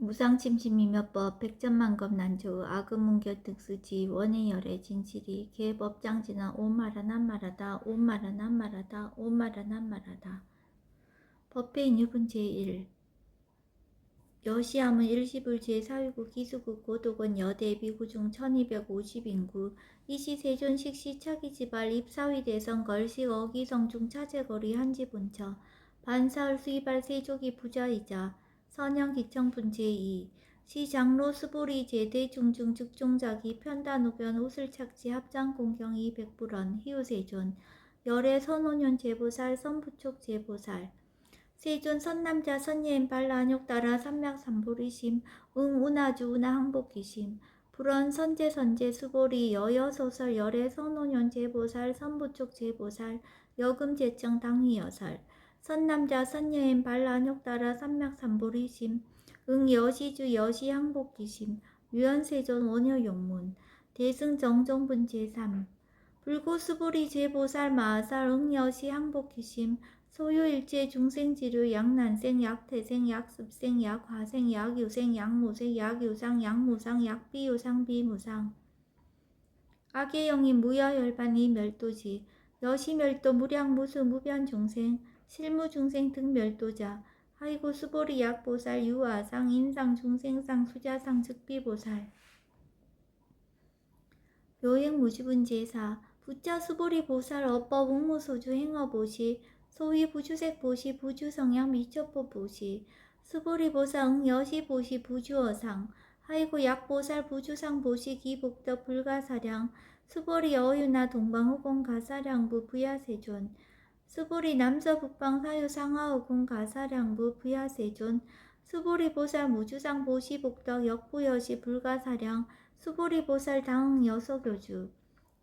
무상침심이며법 백전만검 난조 아금문결 득수지 원해열의 진실이 개법장지나 오마라 남마라다 오마라 남마라다 오마라 남마라다. 법회인 유분 제1 여시함은 일시불 제4위국 기수국 고독원 여대 비구중 1250인구 이시세존 식 시 차기지발 입사위 대선 걸식 어기성중 차제거리 한지분처 반사을 수이발 세족이 부자이자 선영 기청 분 제 2 시장로 수보리 제대 중중 즉종자기 편단우변 옷을 착지 합장 공경이 백불원 희우세존 열애 선원년 제보살 선부촉 제보살. 세존 선남자 선예인 발라욕 따라 삼맥 삼보리심 응 운하주 운하 항복기심. 불원 선제 선제 수보리 여여 소설 열애 선원년 제보살 선부촉 제보살 여금 제청 당위여살 선남자 선여인 발란욕 따라 삼맥삼보리심 응 여시주 여시 항복기심 유연세존 원효용문 대승 정정분 제3 불고수보리 제보살 마살 응 여시 항복기심 소요일체 중생지류 약난생 약태생 약습생 약화생 약유생 약무생 약유상 약무상 약비유상 비무상. 악의영인 무여열반이 멸도지 여시멸도 무량무수 무변중생 실무 중생 등 멸도자 하이고 수보리 약보살 유아상 인상 중생상 수자상 즉비보살. 요행 무지분 제사 부자 수보리 보살 업법 웅무소주 행어보시 소위 부주색 보시 부주성향 미처법 보시 수보리 보상 여시 보시 부주어상 하이고 약보살 부주상 보시 기복덕 불가사량 수보리 어유나 동방후공 가사량부 부야세존 수보리 남서 북방 사유 상하우군 가사량부 부야세존 수보리 보살 무주상 보시 복덕 역부여시 불가사량 수보리 보살 당응 여서교주.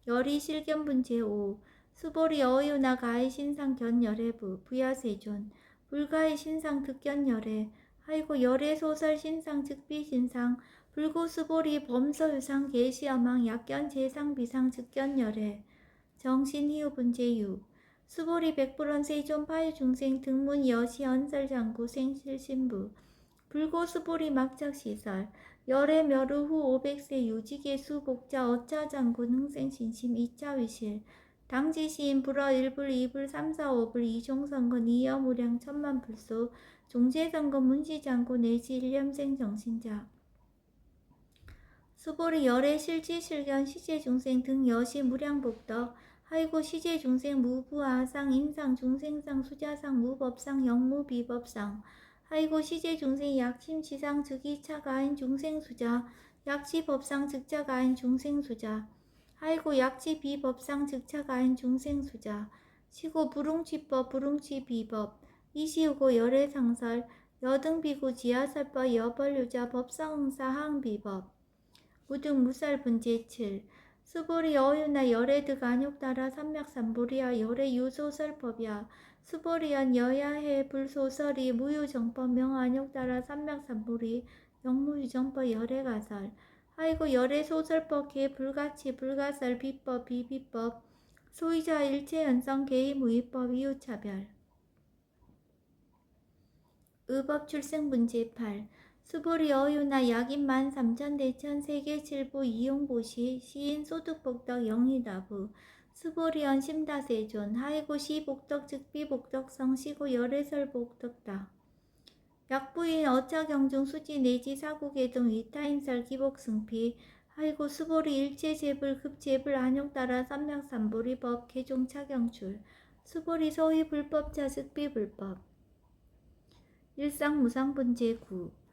열이 실견분 제5 수보리 어유나 가의 신상 견열애부 부야세존 불가의 신상 득견열애 하이고 열애 소설 신상 즉비 신상 불고 수보리 범서유상 계시어망 약견 재상 비상 즉견열애. 정신 희우분 제6 수보리 백불원 세존 파유 중생 등문 여시 언설장구 생실신부. 불고 수보리 막작시설. 열애 멸후 후 500세 유지계 수 복자 어차 장군 흥생신심 이차 위실. 당지시인 불어 1불 2불 3 4 5불 이종선건 이여무량 천만불소 종제선건 문시장군 내지 일념생 정신자. 수보리 열애 실지실견 시제중생 등 여시 무량복덕 하이고 시제 중생 무부하상 인상 중생상 수자상 무법상 영무 비법상. 하이고 시제 중생 약심치상 즉이차가인 중생 수자 약시법상 즉자가인 중생 수자. 하이고 약지 비법상 즉차가인 중생 수자. 시고 부릉치법 부릉치비법. 이시우고 열애상설 여등비구 지하설법 여벌유자 법상응사 항비법. 우등 무살 분 제 7 수보리 어유나 열애득 안욕 따라 삼맥삼보리야. 열애 유소설법이야. 수보리연 여야해 불소설이 무유정법 명안욕 따라 삼맥삼보리 영무유정법 열애가설. 아이고 열애 소설법 개 불가치 불가설 비법 비비법. 소유자 일체 연성 개의 무위법 이유차별. 의법 출생분 제8 수보리 어유나 약인만 삼천대천 세계칠부 이용보시 시인 소득복덕 영희다부. 수보리언 심다세존 하이고 시 복덕 즉비 복덕성 시고 열애설 복덕다. 약부인 어차경중 수지 내지 사국의 등 위타인설 기복승피. 하이고 수보리 일체제불 급제불 안욕 따라 삼명삼보리법 개종 차경출. 수보리 소위 불법자 즉비 불법. 일상무상분 제 9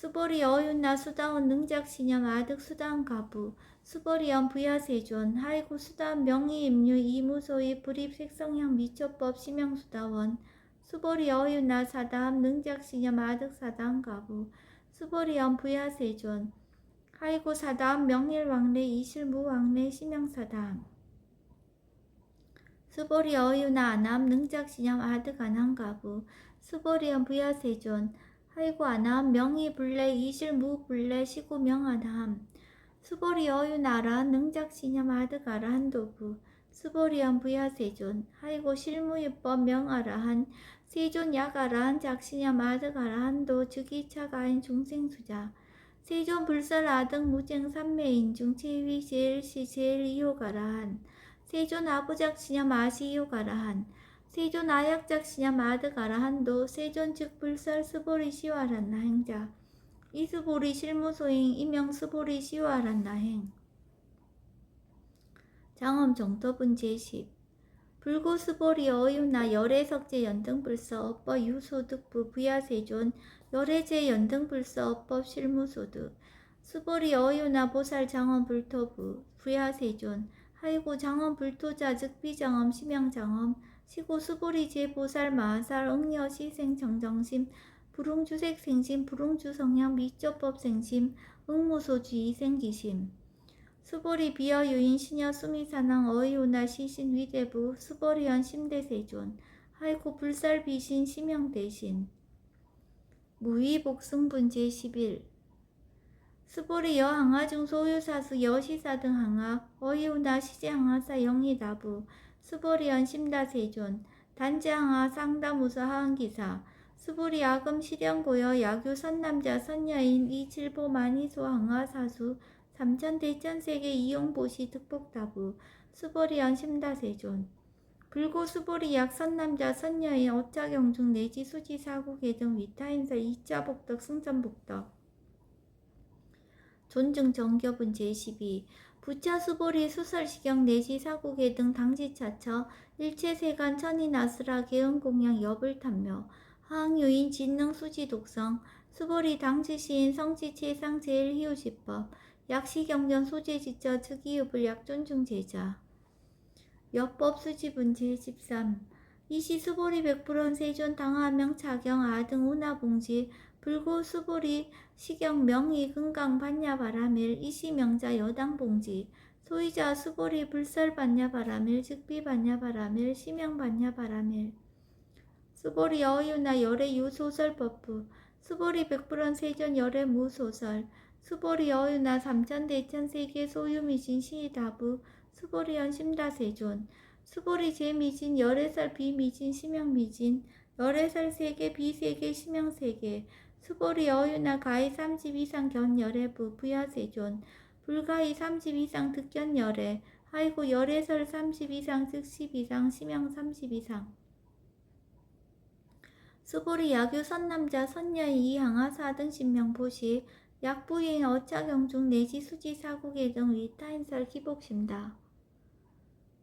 수보리 어윤나 수다원 능작신념 아득 수다원 가부 수보리언 부야세존 하이고 수다원 명의임류 이무소의 불입 색성향 미처법 심양 수다원 수보리 어윤나 사담 능작신념 아득 사담 가부 수보리언 부야세존 하이고 사담 명일왕래 이실무왕래 심양사담 수보리 어유나 아남 능작신념 아득 안함가부 수보리언 부야세존 하이고 아남 명의 불래 이실 무 불래 시고 명하담. 수보리 어유 나라 능작신념 아득아라 한도부 수보리언 부야세존. 하이고 실무유법 명아라한. 세존 야가라한 작시냐 마드가라한 도 즉이차가인 중생수자. 세존 불설아등 무쟁 삼매인 중 제위 제일 시 제일이요가라한. 세존 아부작시냐 마시요가라한 세존 아약작시냐 마드가라한도 세존 즉 불설 스보리 시와란나 행자. 이스보리 실무소행 이명 스보리 시와란나 행. 장엄 정토분 제10 불고 스보리 어유나 열애석제 연등불서 업법 유소득부 부야세존 열애제 연등불서 업법 실무소득. 수보리 어유나 보살 장엄 불토부 부야세존. 하이고 장엄 불토자 즉비장엄 심양장엄 시고 수보리 제보살 마살 응여 시 생 정정심 불웅주색 생심 불웅주 성향 미조법 생심 응무소주 이생기심. 수보리 비어 유인 시녀 수미사낭 어이오나 시신 위대부 수보리연 심대세존 하이고 불살 비신 심형 대신. 무위 복승분 제 11 수보리 여항하 중 소유사수 여시사 등 항하 어이오나 시제 항하사 영리다부 수보리연 심다세존 단지항하 상다무서 하항기사 수보리 아금 실현고여 야규 선남자 선여인 이칠보 만이소 항하 사수 삼천 대천세계 이용보시 득복다부 수보리연 심다세존. 불고 수보리 약 선남자 선여인 어짜경중 내지 수지 사국계 등 위타인사 이자복덕 승전복덕. 존중 정교분 제12 부차 수보리 수설시경 내지 사국계 등 당지차처 일체세간 천인아스라 개은공양 여불탐묘 하항유인 진능 수지 독성 수보리 당지시인 성지체 상 제일 희우시법 약시경전 소재지자 즉이읍을 약존중 제자. 여법 수지분 제13 이시 수보리 백불원 세존 당하명 차경 아등 운하봉지 불고 수보리 시경 명의 금강 반야 바라밀 이시 명자 여당 봉지 소이자 수보리 불설 반야 바라밀 즉비 반야 바라밀 시명 반야 바라밀. 수보리 어유나 열애 유소설 법부 수보리 백불원 세존 열애 무소설 수보리 어유나 삼천 대천 세계 소유미진 시다부 수보리 연심다 세존 수보리 제미진 열애살 비미진 심형미진 열애살 세계 비세계 심형세계 수보리 어유나 가히 30 이상 견열애부 부야세존. 불가히 30 이상 득견열애. 하이고 열애설 30 이상 즉십 이상 심형 30 이상. 수보리 야규 선남자 선여인 이항하 사등 신명 보시. 약부인 어차경중 내지 수지 사국의 등 위타인설 기복심다.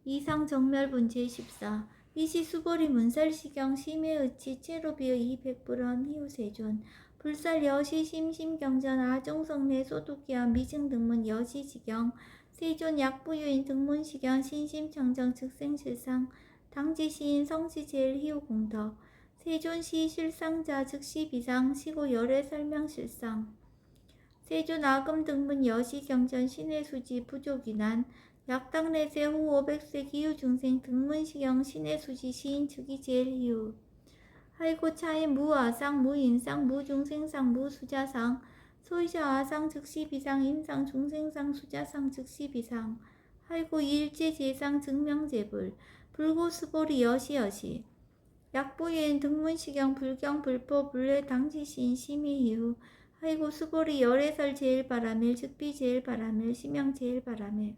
이상 정멸분 제14 이시 수보리 문설시경 심해의치 체로비어 이백불원 희우세존 불살 여시 심심 경전 아종성 내 소독기와 미증 등문 여시 지경 세존 약부유인 등문시경 신심 청정 즉생실상 당지시인 성시제일 희우공덕 세존시 실상자 즉시 비상 시고 열애 설명 실상 세존 아금 등문 여시 경전 신의 수지 부족이난 약당 내세 후 500세 기후 중생 등문 시경 신의 수지 시인 즉이 제일 희우 하이고 차의 무아상 무인상 무중생상 무수자상. 소이자 아상 즉시 비상 인상 중생상 수자상 즉시 비상. 하이고 일제 제상 증명제불. 불고수보리 여시여시. 약부인 등문시경 불경 불포 불례 당지시인 심의 이후 아이고 수보리 열애설 제일 바라밀 즉비 제일 바라밀 심형 제일 바라밀.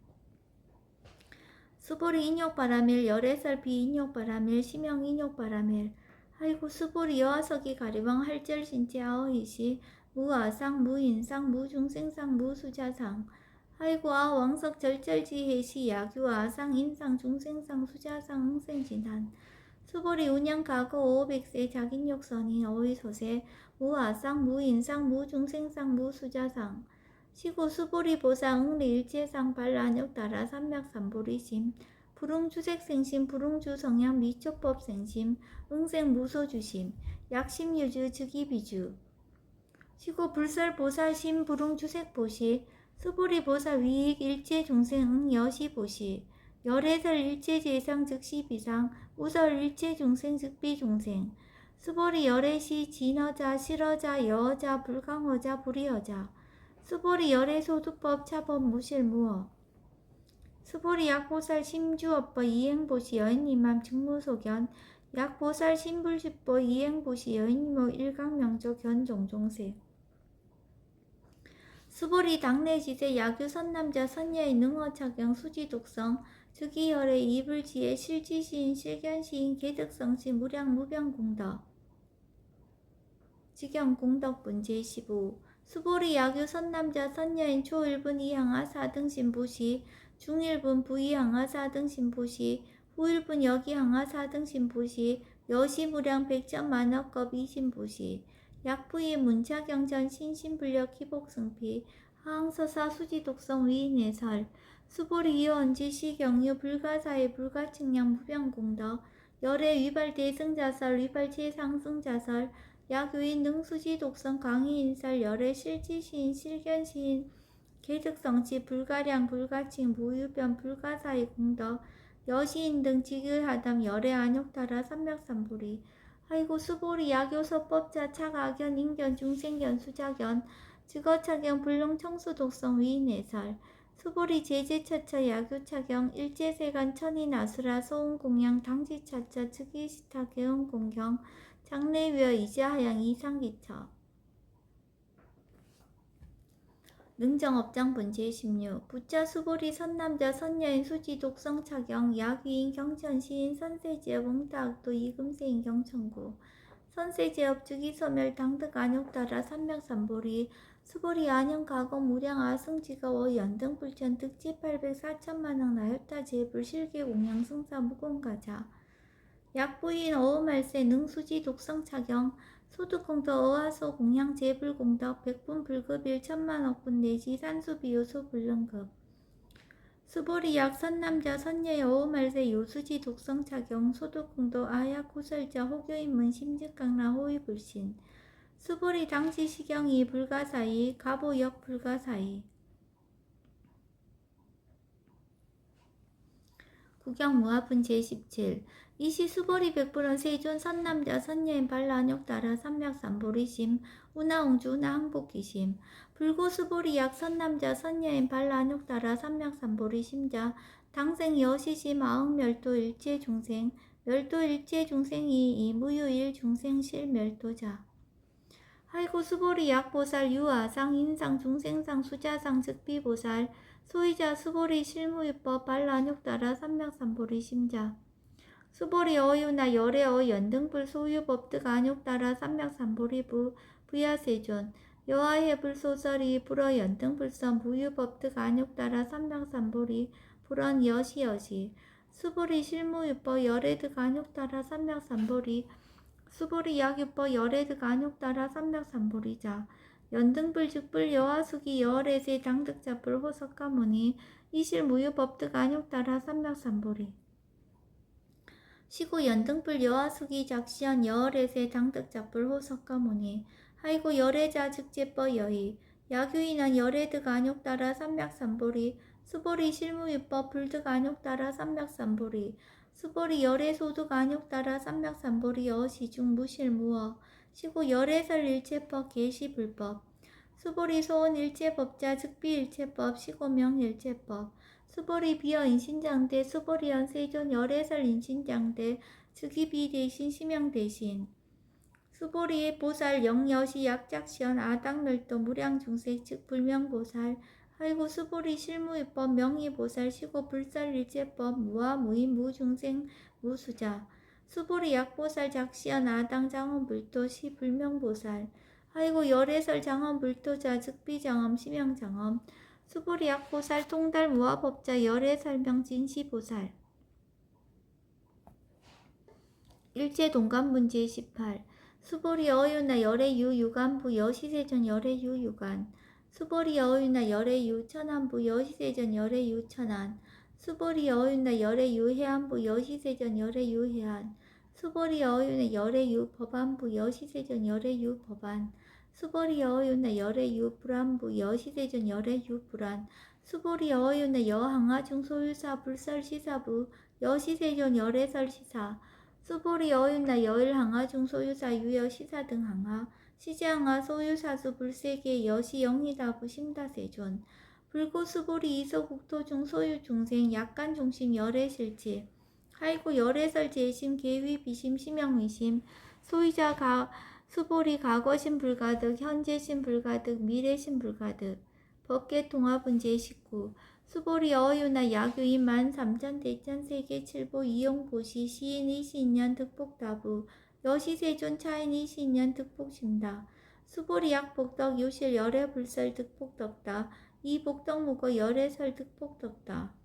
수보리 인욕 바라밀 열애설 비인욕 바라밀 심형 인욕 바라밀 아이고 수보리 여화석이 가리왕 할절 신체 아어이시 무아상 무인상 무중생상 무수자상. 아이고 아 왕석 절절지해시 야규 아상 인상 중생상 수자상 응생진한. 수보리 운양 과거 500세 자긴 욕선인 어휘소세. 무아상 무인상 무중생상 무수자상. 시고 수보리 보상 응리 일체상 발란욕 따라 삼맥 삼보리심 불응주색생심 불응주성향 미초법생심 응생 무소주심 약심유주 즉이비주. 시고 불설보살심 불응주색보시 수보리보사 위익 일체중생 응여시보시. 열애설 일체재상 즉시비상 우설 일체중생 즉비중생. 수보리 열애시 진어자 실어자 여어자 불강어자 불이어자. 수보리 열애소두법 차법 무실무어 수보리 약보살 심주업법 이행보시 여인님맘 직무소견 약보살 신불십보 이행보시 여인모 일강명조 견종종세. 수보리 당내 지세 야규 선남자 선녀의 능어 착용 수지 독성 즉위혈의 이불지의 실지시인 실견시인 개득성시 무량 무병공덕. 직영공덕분 제15 수보리 야규 선남자 선녀인 초일분 이항하 사등신 보시 중일분 부이항하 사 등신 보시 후일분 여기항하 사 등신 보시 여시무량 백전만억겁 이신 보시 약부의 문차경전 신신불력 희복승피 하항서사 수지독성 위인해설 수보리 이원지 시경유 불가사의 불가측량 무병공덕 열의 위발 대 승자설 위발 최상승자설 야교인 능수지 독성 강의인설 열의 실지시인 실견시인 개득성치 불가량 불가칭 무유변 불가사의 공덕 여시인 등 지교하담 열의 안욕따라 삼맥삼불이 아이고 수보리 야교서법자 차가견 인견 중생견 수자견 직어차경 불능 청수 독성 위인해설 수보리 제제차차 야교차경 일제세간 천인 아수라 소음공양 당지차차 즉위시타 개음공경 장례위어 이자하양 이상기처 능정업장 분제 16 부자 수보리 선남자 선녀인 수지 독성 차경 야귀인 경천 시인 선세지업 응타악도 이금세인 경천구. 선세지업 주기소멸 당득 안욕따라 삼명삼보리. 수보리 안영 가공 무량 아승지가워 연등 불천 득지 800 4천만왕 나였다. 제불 실계 공양 승사 무공가자. 약부인 어음할세 능수지 독성차경 소득공덕 어하소 공양 재불공덕 백분 불급일 천만억분 내지 산수비요소 불능급. 수보리 약 선남자 선녀의 어음할세 요수지 독성차경 소득공덕 아약 호설자 호교인문 심직강라 호위불신. 수보리 당시 시경이 불가사이 가보역 불가사이 구경무화분 제17 이시 수보리 백불은 세존 선남자 선녀인 발란욕 따라 삼맥삼보리심 우나옹주 우나항복기심. 불고 수보리 약 선남자 선녀인 발란욕 따라 삼맥삼보리심자. 당생 여시심 아흥멸도 일체 중생 멸도 일체 중생이 이 무유일 중생실 멸도자. 하이고 수보리 약보살 유아상 인상 중생상 수자상 즉비보살. 소이자 수보리 실무유법 발란욕 따라 삼맥삼보리 심자 수보리 어유나 열애어 연등불 소유법득 안욕 따라 삼맥삼보리부 부야세존. 여하해 불 소설이 불어 연등불선 부유법득 안욕 따라 삼맥삼보리 불언 여시여시. 수보리 실무유법 열애득 안욕 따라 삼맥삼보리 수보리 약유법 열애득 안욕 따라 삼맥삼보리자. 연등불 즉불 여하수기 여월에세 당득자불 호석가무니 이실 무유법득 안욕 따라 삼맥삼보리 시고 연등불 여하수기 작시연 여월에세 당득자불 호석가무니. 하이고 열애자 즉제법 여의. 야규인은 열애득 안욕 따라 삼맥삼보리 수보리 실무유법 불득 안욕 따라 삼맥삼보리 수보리 열애 소득 안욕 따라 삼맥삼보리 여시중 무실무어. 시고 열애설 일체법 개시불법. 수보리 소원 일체법자 즉비 일체법 시고명 일체법 수보리 비어 인신장대 수보리연 세존 열애설 인신장대 즉위비 대신 심양 대신. 수보리의 보살 영여시 약작시연 아당멸도 무량중색 즉 불명보살 아이고 수보리 실무입법 명의보살 시고 불살일제법 무아 무인 무중생 무수자. 수보리 약보살 작시연 아당 장엄 불도 시 불명보살. 아이고 열애설 장엄 불도자 즉비장엄 심양장엄 수보리 약 보살 통달 무아법자 열애 설명 진 시보살. 일제 동간문제 18 수보리 어유나 열애 유 유간부 여시세전 열애 유 유간 수보리 어유나 열애 유 천안부 여시세전 열애 유 천안. 수보리 어유나 열애 유 해안부 여시세전 열애 유 해안 수보리 어유나 열애유 법안부 여시세전 열애유 법안. 수보리 어유나 열애유 불안부 여시세전 열애유 불안. 수보리 어유나 여항하 중소유사 불설시사부 여시세전 열애설시사. 수보리 어윤나 여일항하 중소유사 유여 시사 등 항하 시지항하 소유사수 불세계 여시 영리다부 심다세존 불고 수보리 이소국토 중소유 중생 약간 중심 열애 실체 하이고 열애설 재심 계위 비심 심영의심 소유자 가 수보리 과거심 불가득 현재심 불가득 미래심 불가득 법계 통합은 제19 수보리 어유나 야교인 만 삼천 대천 세계 칠보 이용보시 시인 이시인년 득복다부 여시세존 차인 이시인년 득복심다. 수보리 약복덕 요실 열애 불설 득복덕다. 이복덕 무거 열애설 득복덕다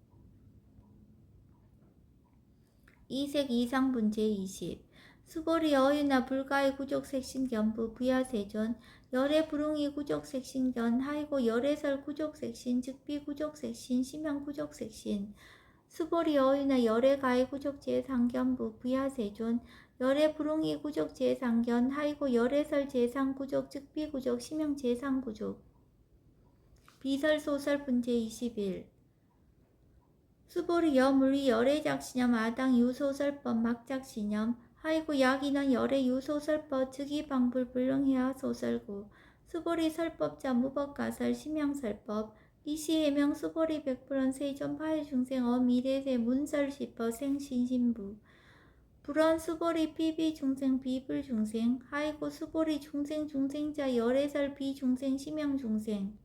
이색 이상 분제 20 수보리 어유나 불가의 구족 색신 견부 부야세존 열애 불웅이 구족 색신 견 하이고 열애설 구족 색신 즉비 구족 색신 심양 구족 색신. 수보리 어유나 열애 가의 구족 제상견부 부야세존 열애 불웅이 구족 제상견 하이고 열애설 제상 구족 즉비 구족 심양 제상 구족. 비설 소설 분제 21 수보리 여물리 열애작신염 아당 유소설법 막작신염 하이고 약이는 열애 유소설법 즉이 방불 불능해야 소설구 수보리 설법자 무법가설 심양설법 이시해명 수보리 백불원 세존 파해 중생 어 미래세 문설시법 생신신부 불원 수보리 비비중생 비불 중생 하이고 수보리 중생 중생자 열애설 비중생 심양 중생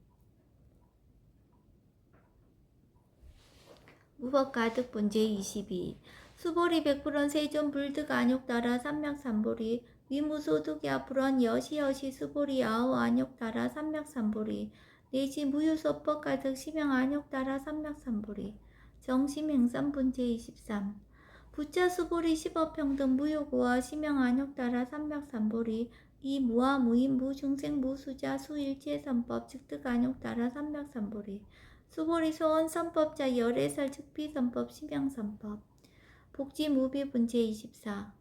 무법 가득 본제 22 수보리 백불원 세존 불득 안욕 따라 삼맥 삼보리. 위무소득야 불원 여시 여시 수보리 아우 안욕 따라 삼맥 삼보리. 내지 무유소법 가득 심양 안욕 따라 삼맥 삼보리. 정심 행선 분제 23 부자 수보리 십업평등 무효고와 심양 안욕 따라 삼맥 삼보리. 이 무아 무인 무중생 무수자 수일체 선법 즉득 안욕 따라 삼맥 삼보리 수보리 소원 선법자 열애설 즉비 선법 심양 선법. 복지 무비 분제 24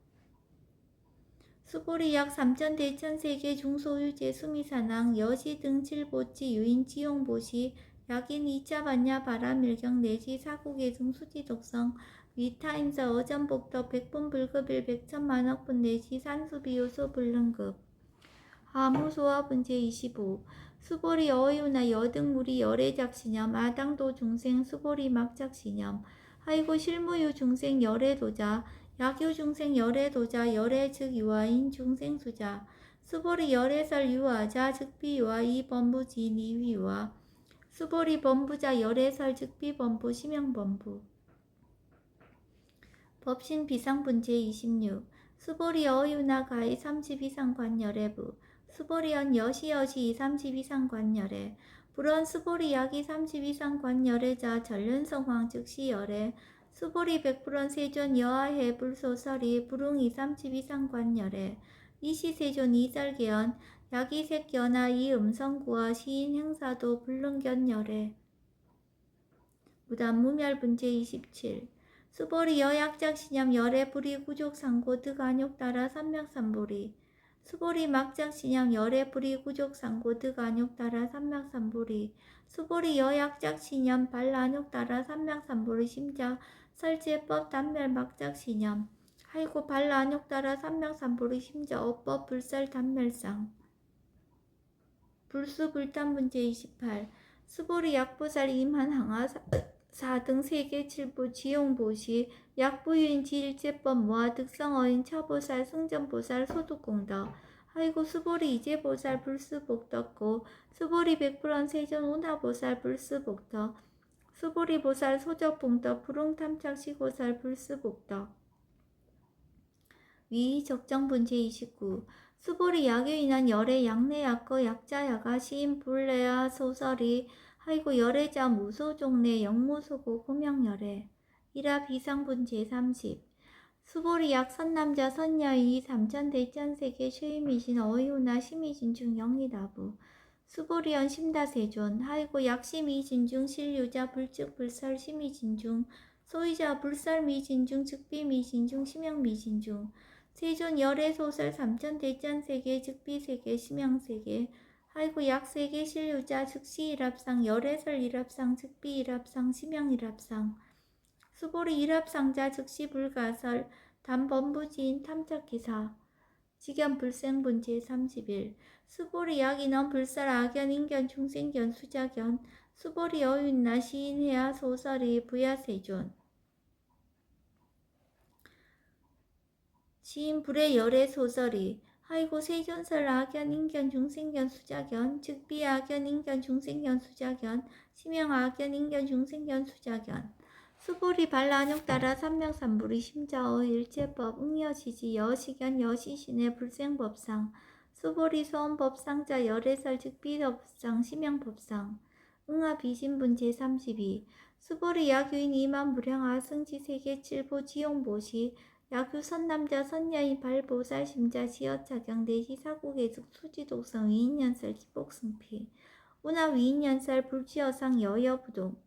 수보리 약 3천 대천 세계 중소유제 수미사낭 여시 등 칠보치 유인 지용보시 약인 2차 반야 바람 일경 내지 사국의 등 수지 독성 위타임서 어전복덕 백분 불급일 백천만억분 내지 산수비요소 불능급. 하무소화 분제 25 수보리 어유나 여등무리 열애작신염 아당도 중생 수보리 막작신염 하이고 실무유 중생 열애도자 약유 중생 열애도자 열애 즉 유아인 중생 수자 수보리 열애설 유아자 즉비 유아 이 범부지 니위와 수보리 범부자 열애설 즉비 범부 심형 범부. 법신 비상분 제 26 수보리 어유나 가이 32상 관 열애부 수보리언 여시여시 32상 관열애 불원 수보리 약이 32상 관열애자 전륜성황 즉시 열애 수보리 백불원 세존 여하해 불소설이 불웅이 32상 관열애 이시세존 이설계연 약이색연하 이음성구와 시인 행사도 불능견열애 무단 무멸 분제 27 수보리 여약작 신염 열애 불이 구족 상고 득안욕 따라 삼맥삼보리 수보리 막작 신양 열애 불이 구족 상고 득안욕 따라 삼맥삼보리. 수보리 여약작 신염 발란욕 따라 삼맥삼보리 심자 설제법 단멸 막작 신염 하이고 발란욕 따라 삼맥삼보리 심자 어법 불설 단멸상. 불수 불탄 문제 28 수보리 약보살 임한 항하 4등 세계 7부 지용보시 약부유인 지일제법 모아 득성어인 처보살 승전보살 소득공덕 하이고 수보리 이제보살 불수복덕고 수보리 백불원 세전 오나보살 불수복덕. 수보리 보살 소적봉덕 불웅탐착 시고살 불수복덕. 위 적정분 제 29 수보리 약유인한 열애 약내 약거 약자 야가 시인 불레야 소설이. 하이고 열애자 무소종내 영무소고 고명열애 이라 비상분 제30 수보리 약 선남자 선여이 삼천대천세계 쉐임이신 어이오나 심이진중 영리다부. 수보리언 심다세존 하이고 약심이진중 실유자 불측불설 심이진중 소이자 불설미진중 즉비미진중 심영미진중. 세존 열애소설 삼천대천세계 즉비세계 심양세계. 하이고 약세계 실유자 즉시 일합상 열애설 일합상 즉비 일합상 심양 일합상 수보리 일합상자 즉시 불가설 단범부지인 탐착기사. 직연 불생분 제 31 수보리 약인원 불살 악연 인견 중생견 수자견 수보리 어윤나 시인해야 소설이 부야세존. 시인 불의 열애 소설이. 하이고 세존설 악연 인견 중생견 수자견 즉 비 악연 인견 중생견 수자견 심형 악연 인견 중생견 수자견 수보리 발라뇽 따라 삼명삼불이 심자어 일제법 응여지지 여시견 여시신의 불생법상 수보리 소원법상자 열애설 즉 비법상 심형법상 응아 비신분 제32 수보리 야규인 이만 무량아 승지 세계 칠보 지용보시 야규 선남자 선여인 발보살 심자 지어차경 내시 사국의숙 수지독성 위인연설 기복승피 운하 위인연설 불지어상 여여부동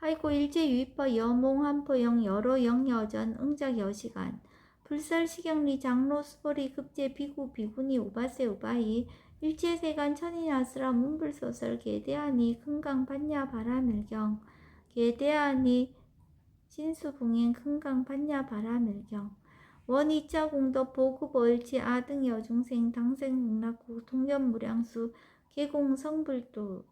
하이고 일제 유입퍼 여몽 한포영 여로 영여전 응작 여시간. 불설시경리 장로 수보리 급제 비구 비구니 우바세 우바이. 일제세간 천인아스라 문불소설 개대하니 금강 반야 바라밀경. 개대하니 신수붕행 큰강 반야 바라밀경. 원이자 공덕 보급월지 아등 여중생 당생 극락국 통견무량수 계공 성불도